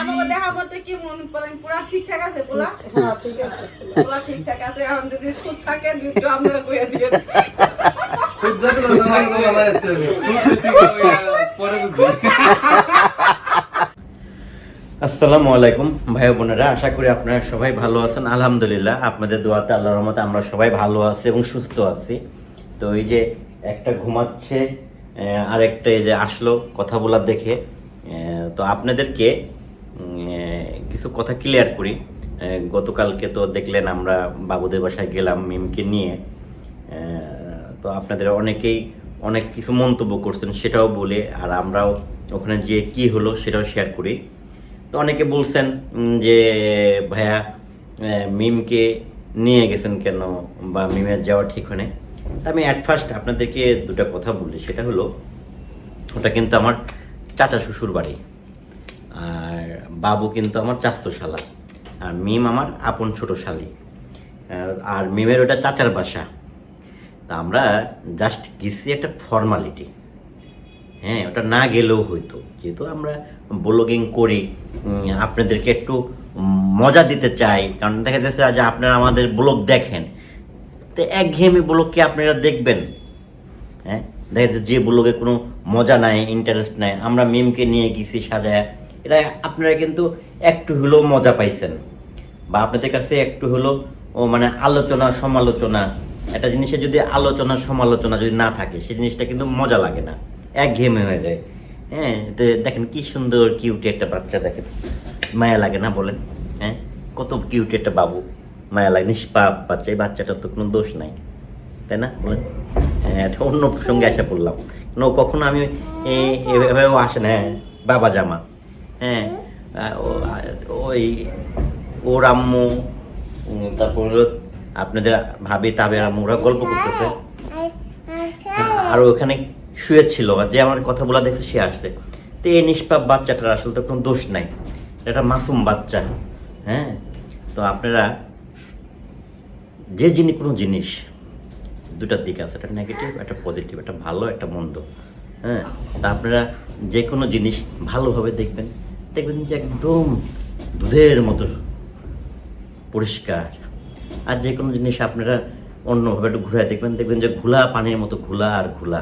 আমাকে দেখা মতে কি মনে করেন পুরা ঠিকঠাক আছে পোলা? হ্যাঁ ঠিক আছে। পোলা ঠিকঠাক আছে এখন যদি খুব থাকে দুটো আমরা কইয়া দিয়ে খুব যত সময় তো আমার স্কুলে পরে বুঝবি। আসসালামু আলাইকুম ভাই বোনেরা আশা করি আপনারা সবাই ভালো আছেন। আলহামদুলিল্লাহ আপনাদের দোয়াতে আল্লাহর রহমতে আমরা সবাই ভালো আছি এবং সুস্থ আছি। তো এই যে একটা ঘুমাচ্ছে আরেকটা এই যে আসলো কথা বলার দেখে তো আপনাদেরকে কিছু কথা ক্লিয়ার করি। গতকালকে তো দেখলেন আমরা বাবুদের বাসায় গেলাম মিমকে নিয়ে। তো আপনাদের অনেকেই অনেক কিছু মন্তব্য করছেন, সেটাও বলে, আর আমরাও ওখানে যে কি হলো সেটাও শেয়ার করি। তো অনেকে বলছেন যে, ভাইয়া মিমকে নিয়ে গেছেন কেন বা মিমের যাওয়া ঠিক হয় আমি অ্যাট ফার্স্ট আপনাদেরকে দুটো কথা বলি, সেটা হলো, ওটা কিন্তু আমার চাচা শ্বশুর বাড়ি। আর বাবু কিন্তু আমার চাস্ত শালা। আর মিম আমার আপন ছোট শালি। আর মিমের ওটা চাচার বাসা। তা আমরা জাস্ট গেছি একটা ফর্মালিটি হ্যাঁ ওটা না গেলেও হইতো। যেহেতু আমরা ব্লগিং করি আপনাদেরকে একটু মজা দিতে চাই। কারণ দেখা যাচ্ছে যে আপনারা আমাদের ব্লগ দেখেন। তো একঘেয়েমি ব্লগ কি আপনারা দেখবেন? হ্যাঁ? দেখা যাচ্ছে যে ব্লগে কোনো মজা নাই ইন্টারেস্ট নাই, আমরা মিমকে নিয়ে গেছি সাজায়। এটা আপনারা কিন্তু একটু হলেও মজা পাইছেন। বা আপনাদের কাছে একটু হলেও, ও মানে আলোচনা, সমালোচনা, একটা জিনিসের যদি আলোচনা, সমালোচনা যদি না থাকে সেই জিনিসটা কিন্তু মজা লাগে না। একঘেয়েমি হয়ে যায়। হ্যাঁ তো দেখেন কি সুন্দর কিউটি একটা বাচ্চা দেখেন। মায়া লাগে না বলেন? হ্যাঁ কত কিউটি একটা বাবু। মায়া লাগে, নিষ্পাপ বাচ্চা, এই বাচ্চাটার তো কোনো দোষ নাই। তাই না? বলেন হ্যাঁ এটা অন্য প্রসঙ্গে এসে পড়লাম। নো কখনো আমি এভাবেও আসে না হ্যাঁ বাবা জামা হ্যাঁ ওই, ওর আম্মু তারপর আপনাদের ভাবি, তাবের আম্মু, ওরা গল্প করতেছে। আর ওখানে শুয়েছিল যে আমার কথা বলা দেখছে, সে আসছে। তো এই নিষ্পাপ বাচ্চাটার আসলে তো কোনো দোষ নাই। এটা মাসুম বাচ্চা হ্যাঁ তো আপনারা, যে জিনিস কোনো জিনিস দুটার দিক আছে, একটা নেগেটিভ একটা পজিটিভ একটা ভালো, একটা মন্দ। হ্যাঁ? তা আপনারা যে কোনো জিনিস ভালোভাবে দেখবেন। দেখবেন যে একদম দুধের মতো পরিষ্কার। আর যে কোনো জিনিস আপনারা অন্যভাবে একটু ঘুরে দেখবেন দেখবেন যে ঘোলা পানির মতো ঘোলা আর ঘোলা।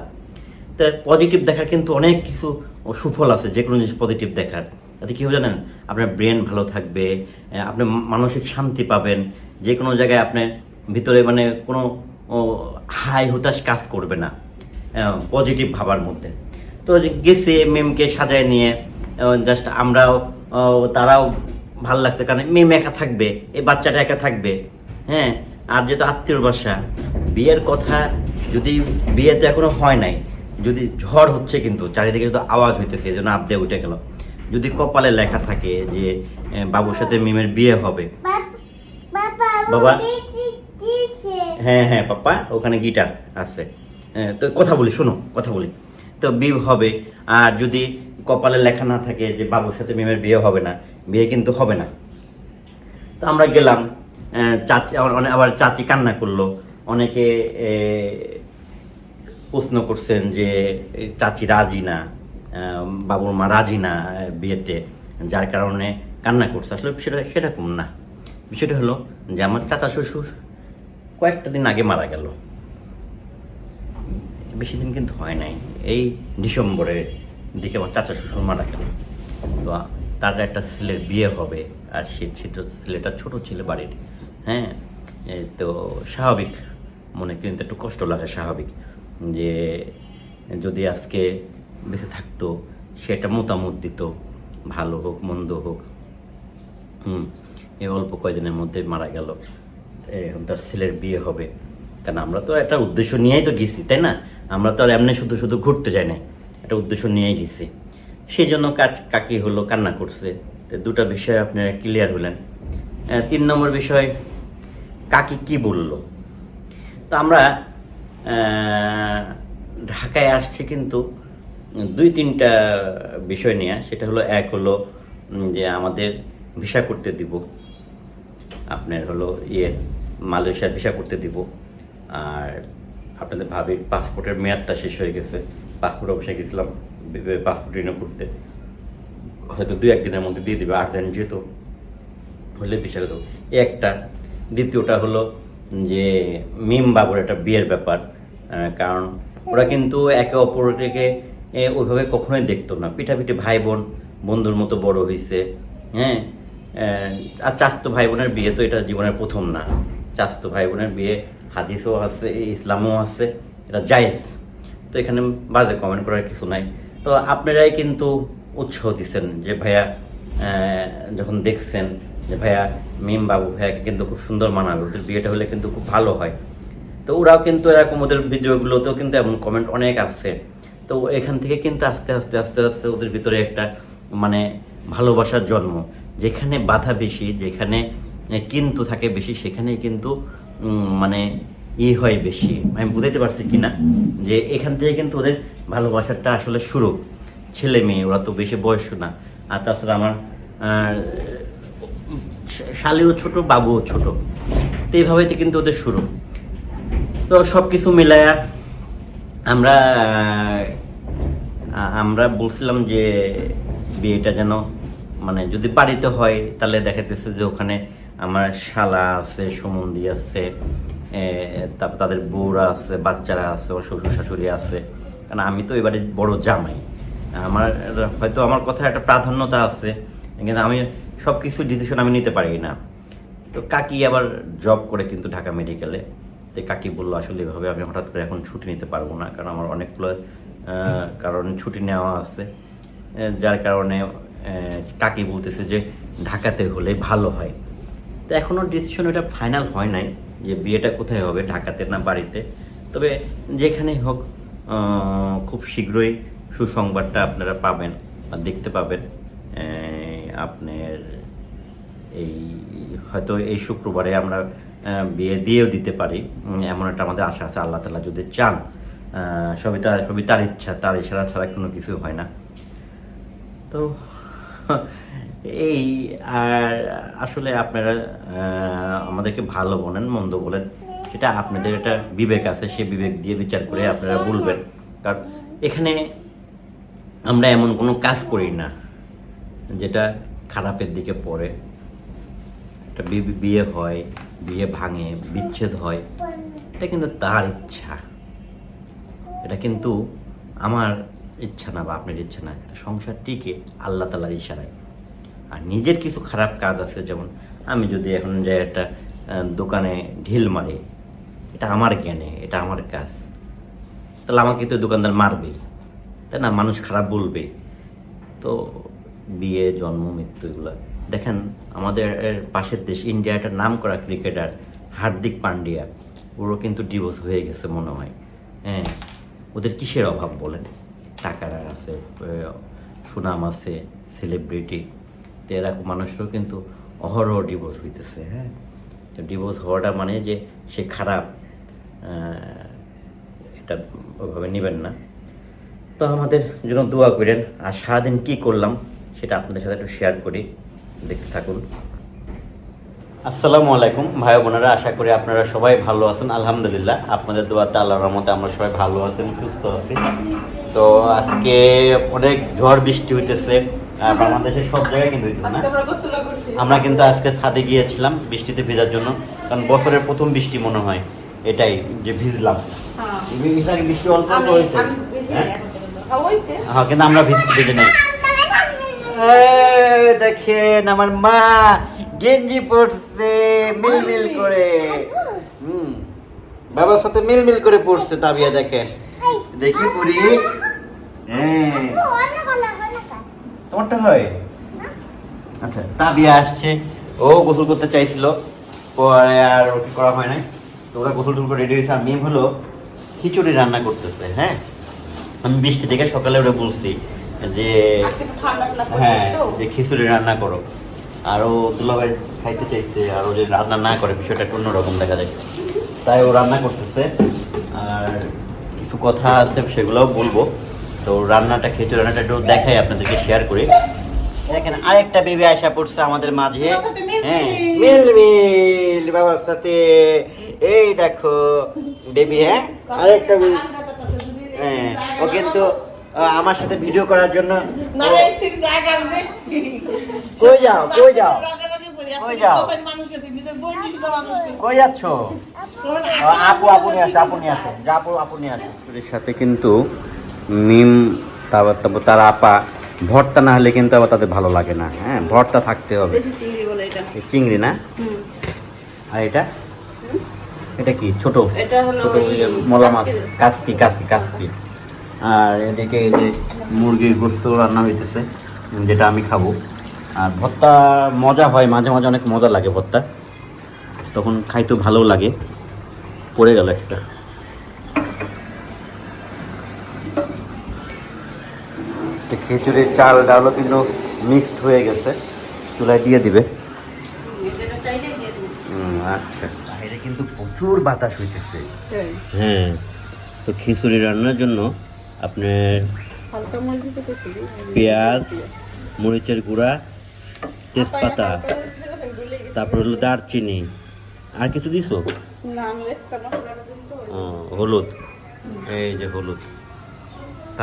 তা পজিটিভ দেখার কিন্তু অনেক কিছু সুফল আছে যে কোনো জিনিস পজিটিভ দেখার। তাতে কী জানেন? আপনার ব্রেন ভালো থাকবে আপনি মানসিক শান্তি পাবেন। যে কোনো জায়গায় আপনার ভিতরে মানে কোনো হাই হুতাশ কাজ করবে না পজিটিভ ভাবার মধ্যে। তো গেছে মেমকে সাজায় নিয়ে জাস্ট আমরাও তারাও ভালো লাগছে কারণ মেম একা থাকবে এই বাচ্চাটা একা থাকবে হ্যাঁ? আর যেহেতু আত্মীয়র বাসা বিয়ের কথা যদি বিয়ে তো এখনও হয় নাই যদি ঝড় হচ্ছে কিন্তু চারিদিকে যদি আওয়াজ হইতেছে এই জন্য আবদে উঠে গেল। যদি কপালে লেখা থাকে যে বাবুর সাথে মিমের বিয়ে হবে বাবা হ্যাঁ হ্যাঁ পাপ্পা ওখানে গিটার আছে। তো কথা বলি, শোনো, কথা বলি। তো বিয়ে হবে, আর যদি কপালে লেখা না থাকে যে বাবুর সাথে মেমের বিয়ে হবে না, বিয়ে কিন্তু হবে না। তো আমরা গেলাম চাচি, আবার চাচি কান্না করল। অনেকে প্রশ্ন করছেন যে চাচি রাজি না বাবুর মা রাজি না বিয়েতে, যার কারণে কান্না করছে। আসলে সেটা সেরকম না। বিষয়টা হলো যে আমার চাচা শ্বশুর কয়েকটা দিন আগে মারা গেল। বেশি দিন কিন্তু হয় নাই। এই ডিসেম্বরের দিকে আমার চাচা শ্বশুর মারা গেল। তো তার একটা ছেলের বিয়ে হবে আর সে ছোট ছেলেটা ছোট ছেলে বাড়ির। হ্যাঁ তো স্বাভাবিক। মনে কিন্তু একটু কষ্ট লাগে স্বাভাবিক যে যদি আজকে বেঁচে থাকতো, সে একটা মতামত দিত, ভালো হোক, মন্দ হোক। হুম এই অল্প কয়দিনের মধ্যে মারা গেল। এখন তার ছেলের বিয়ে হবে। কারণ আমরা তো একটা উদ্দেশ্য নিয়েই তো গেছি, তাই না? আমরা তো আর এমনি শুধু শুধু ঘুরতে যাই না একটা উদ্দেশ্য নিয়েই গেছি। সেই জন্য কাজ, কাকি হলো, কান্না করছে। তো দুটা বিষয় আপনারা ক্লিয়ার হলেন। তিন নম্বর বিষয়, কাকি কি বলল? তো আমরা ঢাকায় আসছি কিন্তু দুই তিনটা বিষয় নিয়ে। সেটা হলো, এক হলো যে আমাদের ভিসা করতে দিব। আপনার হলো ইয়ে মালয়েশিয়ার ভিসা করতে দিব। আর আপনাদের ভাবির পাসপোর্টের মেয়াদটা শেষ হয়ে গেছে। পাসপোর্ট অফিসে গেছিলাম পাসপোর্ট রিনিউ করতে। হয়তো দু একদিনের মধ্যে দিয়ে দিবে, আর্জেন্ট যেহেতু, হলে বিচার দেবো। একটা। দ্বিতীয়টা হলো যে, মিম বাবুর একটা বিয়ের ব্যাপার। কারণ ওরা কিন্তু একে অপরকে ওইভাবে কখনোই দেখতো না। পিঠাপিঠি ভাই বোন, বন্ধুর মতো বড় হয়েছে হ্যাঁ? আর চাস্তো ভাই বোনের বিয়ে তো এটা জীবনের প্রথম না। চাস্তো ভাই বোনের বিয়ে হাদিসও আছে, ইসলামও আছে, এটা জায়েজ। তো এখানে বাজে কমেন্ট করার কিছু নাই। তো আপনারাই কিন্তু উৎসাহ দিচ্ছেন যে ভাইয়া যখন দেখছেন যে ভাইয়া, মিম বাবু ভাইয়াকে কিন্তু খুব সুন্দর মানাবে, ওদের বিয়েটা হলে কিন্তু খুব ভালো হয়। তো ওরাও কিন্তু এরকম ওদের ভিডিওগুলোতেও কিন্তু এমন কমেন্ট অনেক আসছে তো এখান থেকে কিন্তু আস্তে আস্তে আস্তে আস্তে ওদের ভিতরে একটা মানে ভালোবাসার জন্ম। যেখানে বাধা বেশি, যেখানে কিন্তু থাকে বেশি, সেখানেই কিন্তু মানে ই হয় বেশি। আমি বুঝাইতে পারছি কি না যে এখান থেকে কিন্তু ওদের ভালোবাসাটা আসলে শুরু। ছেলে মেয়ে, ওরা তো বেশি বয়স না। আর তাছাড়া আমার শালিও ছোট, বাবুও ছোট। তো এইভাবেই তো কিন্তু ওদের শুরু। তো সব কিছু মিলায়া আমরা আমরা বলছিলাম যে বিয়েটা যেন মানে যদি বাড়িতে হয়, তাহলে দেখাতেছে যে ওখানে আমার শালা আছে, সমন্দি আছে তারপর তাদের বউরা আছে, বাচ্চারা আছে, ওর শ্বশুর শাশুড়ি আছে। কারণ আমি তো এবারে বড় জামাই। আমার হয়তো আমার কথা একটা প্রাধান্যতা আছে, কিন্তু আমি সব কিছু ডিসিশন আমি নিতে পারি না। তো কাকি আবার জব করে কিন্তু ঢাকা মেডিকেলে তো কাকি বলল, আসলে এভাবে আমি হঠাৎ করে এখন ছুটি নিতে পারব না, কারণ আমার অনেকগুলো কারণ ছুটি নেওয়া আছে যার কারণে কাকি বলতেছে যে ঢাকাতে হলে ভালো হয়। তো এখনও ডিসিশন এটা ফাইনাল হয় নাই যে বিয়েটা কোথায় হবে, ঢাকাতে না বাড়িতে। তবে যেখানেই হোক খুব শীঘ্রই সুসংবাদটা আপনারা পাবেন বা দেখতে পাবেন। আপনার এই হয়তো এই শুক্রবারে আমরা বিয়ে দিয়েও দিতে পারি। এমন একটা আমাদের আশা আছে, আল্লাহ তালা যদি চান সবই তার সবই তার ইচ্ছা, তার ইশারা ছাড়া কোনো কিছু হয় না। তো এই আর আসলে আপনারা আমাদেরকে ভালো বলেন মন্দ বলেন সেটা আপনাদের একটা বিবেক আছে সে বিবেক দিয়ে বিচার করে আপনারা বলবেন। কারণ এখানে আমরা এমন কোনো কাজ করি না যেটা খারাপের দিকে পড়ে। একটা বিয়ে হয় বিয়ে ভাঙে বিচ্ছেদ হয় এটা কিন্তু তার ইচ্ছা। এটা কিন্তু আমার ইচ্ছা না বা আপনার ইচ্ছা না সংসার টিকে আল্লাহ তালার ইশারায়। আর নিজের কিছু খারাপ কাজ আছে, যেমন আমি যদি এখন যাই একটা দোকানে ঢিল মারি, এটা আমার জ্ঞানে, এটা আমার কাজ। তাহলে আমাকে তো দোকানদার মারবেই। তাই না? মানুষ খারাপ বলবে। তো বিয়ে, জন্ম, মৃত্যু এগুলো, দেখেন আমাদের পাশের দেশ, ইন্ডিয়া একটা নাম করা ক্রিকেটার হার্দিক পান্ডিয়া, ওরও কিন্তু ডিভোর্স হয়ে গেছে মনে হয়। হ্যাঁ ওদের কিসের অভাব বলেন? টাকার আছে সুনাম আছে সেলিব্রিটি তো এরকম মানুষেরও কিন্তু অহরহ ডিভোর্স হইতেছে হ্যাঁ? তো ডিভোর্স হওয়াটা মানে যে সে খারাপ এটা ওইভাবে নেবেন না। তো আমাদের জন্য দোয়া করেন, আর সারাদিন কি করলাম সেটা আপনাদের সাথে একটু শেয়ার করি, দেখতে থাকুন। আসসালামু আলাইকুম, ভাই বোনেরা, আশা করি আপনারা সবাই ভালো আছেন, আলহামদুলিল্লাহ। আপনাদের দোয়াতে আল্লাহর রহমতে আমরা সবাই ভালো আছি এবং সুস্থ আছি। তো আজকে অনেক ঝড় বৃষ্টি হইতেছে আর বাংলাদেশের সব জায়গায় কিন্তু হইতেছে না। আমরা কিন্তু আজকে ছাদে গিয়েছিলাম বৃষ্টিতে ভেজার জন্য কারণ বছরের প্রথম বৃষ্টি মনে হয় এটাই যে ভিজলাম। হ্যাঁ। বৃষ্টি অল্প অল্প হয়েছে? হ্যাঁ? হ্যাঁ, হ্যাঁ কিন্তু আমরা ভিজতে ভিজে নাই। দেখেন আমার মা গেঞ্জি পরছে মিলমিল করে। হুম। বাবার সাথে মিলমিল করে পড়ছে তাবিয়া দেখেন দেখি পড়ি হ্যাঁ। তোমারটা হয়? আচ্ছা তাবিয়া আসছে। ও গোসল করতে চাইছিল। পরে আর ওকে করা হয় নাই। তো ওরা গোসল টুল করে রেডি হয়েছে। আর মেম হলো খিচুড়ি রান্না করতেছে হ্যাঁ? আমি বৃষ্টি থেকে সকালে ওরা বলছি যে হ্যাঁ যে খিচুড়ি রান্না করো। আর ও দুলাভাই খাইতে চাইছে আর ও যে রান্না না করে বিষয়টা একটু অন্যরকম দেখা যায়। তাই ও রান্না করতেছে। আর কিছু কথা আছে সেগুলোও বলব। তো রান্নাটা খিচুড়ি রান্নাটা একটু দেখাই আপনাদেরকে শেয়ার করি। দেখেন আরেকটা বেবি আসা পড়ছে আমাদের মাঝে। হ্যাঁ মিলমিল বাবার সাথে। এই দেখো বেবি হ্যাঁ? আরেকটা বেবি হ্যাঁ ও কিন্তু আমার সাথে ভিডিও করার জন্য। কই যাও কই যাও? কই আপনি যাও? তখন মানুষ গেছে, নিজের বই দিছি তো মানুষ গেছে। কই যাচ্ছ? আপু আপু নিয়ে আসো আপু নিয়ে আসো যা আপু আপু নিয়ে আসো। সাথে কিন্তু মিম তারপর তারপর তার আপা ভর্তা না হলে কিন্তু আবার তাদের ভালো লাগে না হ্যাঁ? ভর্তা থাকতে হবে। চিংড়ি এই চিংড়ি না? আর এটা? এটা কি? ছোট? এটা হলো ছোট মলা মাছ। কাস্তি কাস্তি কাস্তি। আর এদিকে এই যে মুরগির গোস্ত রান্না হইতেছে যেটা আমি খাব। আর ভর্তা মজা হয় মাঝে মাঝে অনেক মজা লাগে ভর্তা। তখন খাইতেও ভালো লাগে। পড়ে গেল একটা। তো খিচুড়ির চাল ডালও কিন্তু মিক্সড হয়ে গেছে। চুলায় দিয়ে দিবে। হুম, আচ্ছা। বাইরে কিন্তু প্রচুর বাতাস হইতেছে। হ্যাঁ। তো খিচুড়ি রান্নার জন্য আপনার। পেঁয়াজ মরিচের গুঁড়া তেজপাতা তারপর হলো দারচিনি। আর কিছু দিছো? হলুদ। এই যে হলুদ।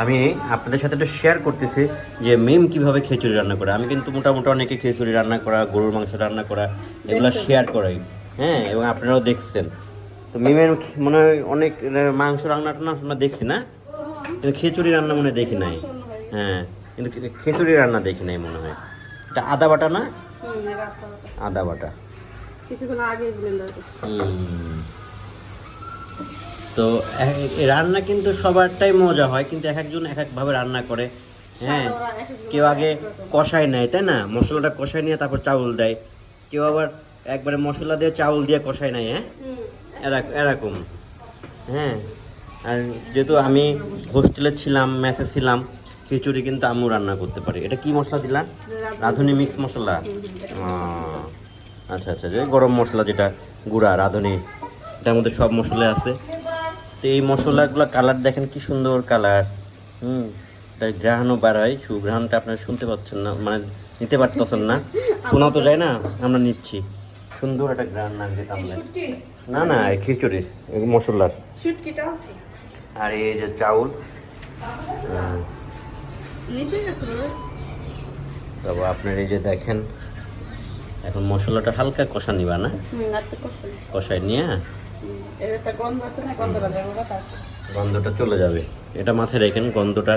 আমি আপনাদের সাথে একটু শেয়ার করতেছি যে মিম কীভাবে খিচুড়ি রান্না করে। আমি কিন্তু মোটামুটি অনেকে খিচুড়ি রান্না করা গরুর মাংস রান্না করা এগুলো শেয়ার করাই। হ্যাঁ এবং আপনারাও দেখছেন। তো মিমের মনে হয় অনেক মাংস রান্না টান্না আমরা দেখছি না? কিন্তু খিচুড়ি রান্না মনে দেখি নাই। হ্যাঁ কিন্তু খিচুড়ি রান্না দেখি নাই মনে হয়। এটা আদা বাটা না। আদা বাটা। কিছুক্ষণ আগে। তো রান্না কিন্তু সবারটাই মজা হয় কিন্তু এক একজন এক একভাবে রান্না করে। হ্যাঁ কেউ আগে কষায় নেয় তাই না? মশলাটা কষায় নিয়ে তারপর চাউল দেয়। কেউ আবার একবারে মশলা দিয়ে চাউল দিয়ে কষায় নেয় হ্যাঁ? এরকম। হ্যাঁ আর যেহেতু আমি হোস্টেলে ছিলাম মেসে ছিলাম খিচুড়ি কিন্তু আম্মু রান্না করতে পারি। এটা কি মশলা দিলাম রাঁধুনি মিক্স মশলা? আচ্ছা আচ্ছা যে গরম মশলা যেটা গুঁড়া রাঁধুনি এটার মধ্যে সব মশলা আছে। তো এই মশলাগুলো কালার দেখেন কি সুন্দর কালার হুম তাই গ্রাহণও বাড়ায় সুগ্রহণটা আপনারা শুনতে পাচ্ছেন না মানে নিতে পারতেছেন না। শোনা তো যায় না আমরা নিচ্ছি। সুন্দর একটা গ্রাহণ নাম যেতাম না না এই খিচুড়ি মশলার। আর এই যে চাউল। তারপর আপনার এই যে দেখেন এখন মশলাটা হালকা কষা নিবা না। কষায় নিয়ে? গন্ধটা চলে যাবে। এটা মাথায় রাখেন গন্ধটা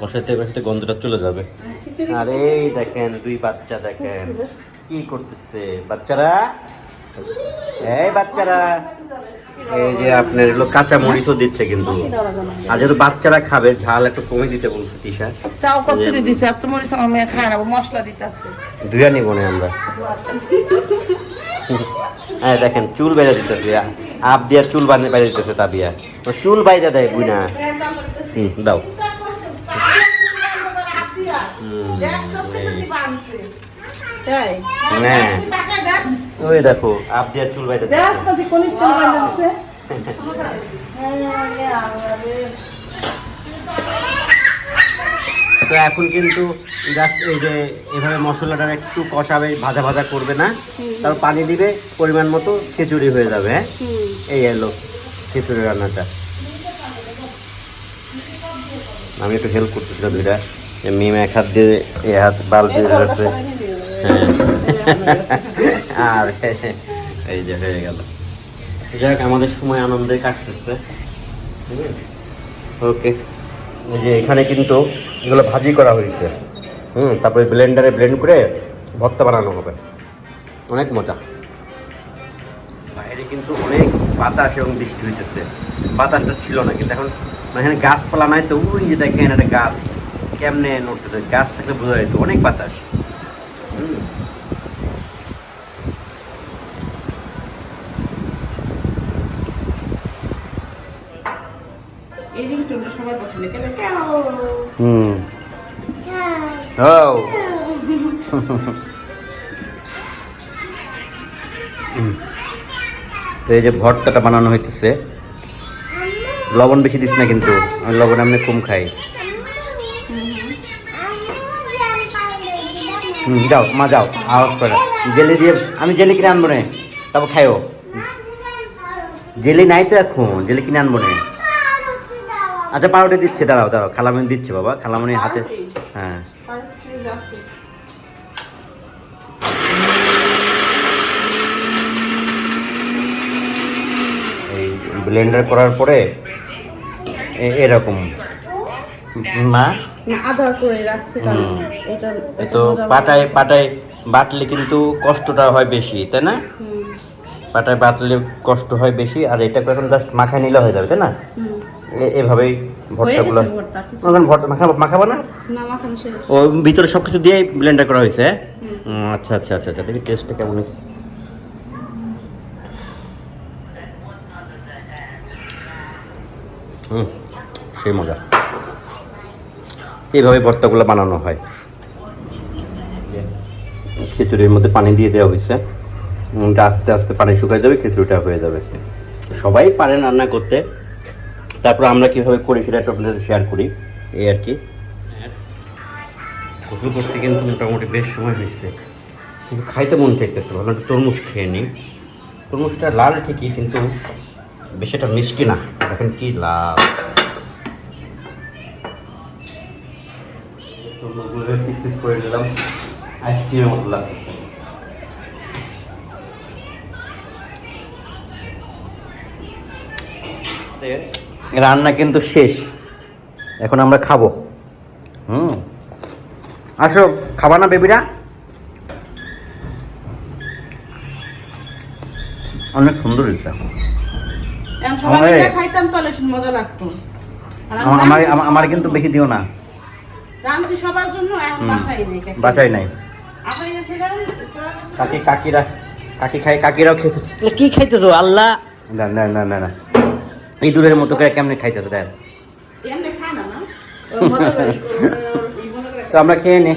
কষাইতে কষাইতে গন্ধটা চলে যাবে। খিচুড়ি আর এই দেখেন দুই বাচ্চা দেখেন। কি করতেছে? বাচ্চারা? এই বাচ্চারা। এই যে আপনার এগুলো কাঁচা মরিচও দিচ্ছে কিন্তু। আর যেহেতু বাচ্চারা খাবে ঝাল একটু কমে দিতে বলছে তিশা। তাও কতরি দিছে এত মরিচ আমার মেয়ে খায় না মশলা দিতে আছে ধুয়া নিব না আমরা। হ্যাঁ দেখেন চুল বেঁধে দিতেছে আপ দিয়া চুল বানিয়ে বেঁধে দিতেছে তাবিয়া। ও চুল বাইরে দেয় বুঝনা হুম দাও। হ্যাঁ। ওই দেখো আপ দিয়া চুল বাইরে দেখ না তুই কোন স্টাইল বানিয়ে দিছে? তো এখন কিন্তু জাস্ট এই যে এভাবে মশলাটা একটু কষাবে ভাজা ভাজা করবে না? তারপর পানি দিবে পরিমাণ মতো খিচুড়ি হয়ে যাবে হ্যাঁ? এই এলো খিচুড়ি রান্নাটা। আমি একটু হেল্প করতেছিলাম দুইটা। মিম এক হাত দিয়ে এ হাত বাল দিয়ে হ্যাঁ। আর এই যে হয়ে গেল। যাক, আমাদের সময় আনন্দে কাটতেছে। ওকে যে এখানে কিন্তু এগুলো ভাজি করা হয়েছে। হুম, তারপরে ব্লেন্ডারে ব্লেন্ড করে ভর্তা বানানো হবে। অনেক মজা। বাইরে কিন্তু অনেক বাতাস এবং বৃষ্টি হইতেছে। বাতাসটা ছিল না, কিন্তু এখন এখানে গাছপালা নাই তো, ওই যে দেখেন একটা গাছ। কেমনে নড়তেছে? গাছ থাকলে বোঝা যেত অনেক বাতাস। এই রিংটোনটা সবার পছন্দ কেন কেন হুম। তো এই যে ভর্তাটা বানানো হইতেছে। লবণ বেশি দিস না কিন্তু আমি লবণ এমনি কম খাই। হুম যাও মা যাও আওয়াজ করে। জেলি দিয়ে আমি জেলি কিনে আনব রে তারপর খাইও। জেলি নাই তো এখন জেলি কিনে আনব রে আচ্ছা পাউরুটি দিচ্ছে দাঁড়াও দাঁড়াও খালামণি দিচ্ছে বাবা খালামণি হাতে হ্যাঁ। এই ব্লেন্ডার করার পরে এরকম। মা? তো পাটায় পাটায় বাটলে কিন্তু কষ্টটা হয় বেশি তাই না? পাটায় বাটলে কষ্ট হয় বেশি আর এটা এখন জাস্ট মাখায় নিলে হয়ে যাবে তাই না? এভাবেই ভর্তাগুলো ভর্তা, কিছু- এখন ভর্তা মাখাবো মাখাবো না? ও ভিতরে সব কিছু দিয়ে ব্লেন্ডার করা হয়েছে? হ্যাঁ? আচ্ছা আচ্ছা আচ্ছা আচ্ছা দেখি টেস্টটা কেমন হয়েছে। হুম সেই মজা। এইভাবে ভর্তাগুলো বানানো হয়। খিচুড়ির মধ্যে পানি দিয়ে দেওয়া হয়েছে। আস্তে আস্তে পানি শুকিয়ে যাবে খিচুড়িটা হয়ে যাবে। সবাই পারে রান্না করতে। তারপর আমরা কীভাবে করি সেটা একটু আপনাদের শেয়ার করি। এই আর কি। গোসল করতে কিন্তু মোটামুটি বেশ সময় হয়েছে। কিন্তু খাইতে মন চাইতেছে ভালো একটু তরমুজ খেয়ে নিই। তরমুজটা লাল ঠিকই কিন্তু বেশি একটা মিষ্টি না। দেখেন কি লাল? তরমুজগুলো পিস পিস করে নিলাম। আইসক্রিমের মতো রান্না কিন্তু শেষ। এখন আমরা খাব। হুম। আসো খাবা না বেবিরা? অনেক সুন্দর আমারে- আমার- কিন্তু বেশি দিও না। সবার জন্য বাসায় নেই কাকি। কাকিরা কাকি খাই কাকিরাও খেতে কি খাইতেছো? আল্লাহ। না না না না না। ইঁদুরের মতো করে কেমনে খাইতেছে দেখ। তো আমরা খেয়ে নি।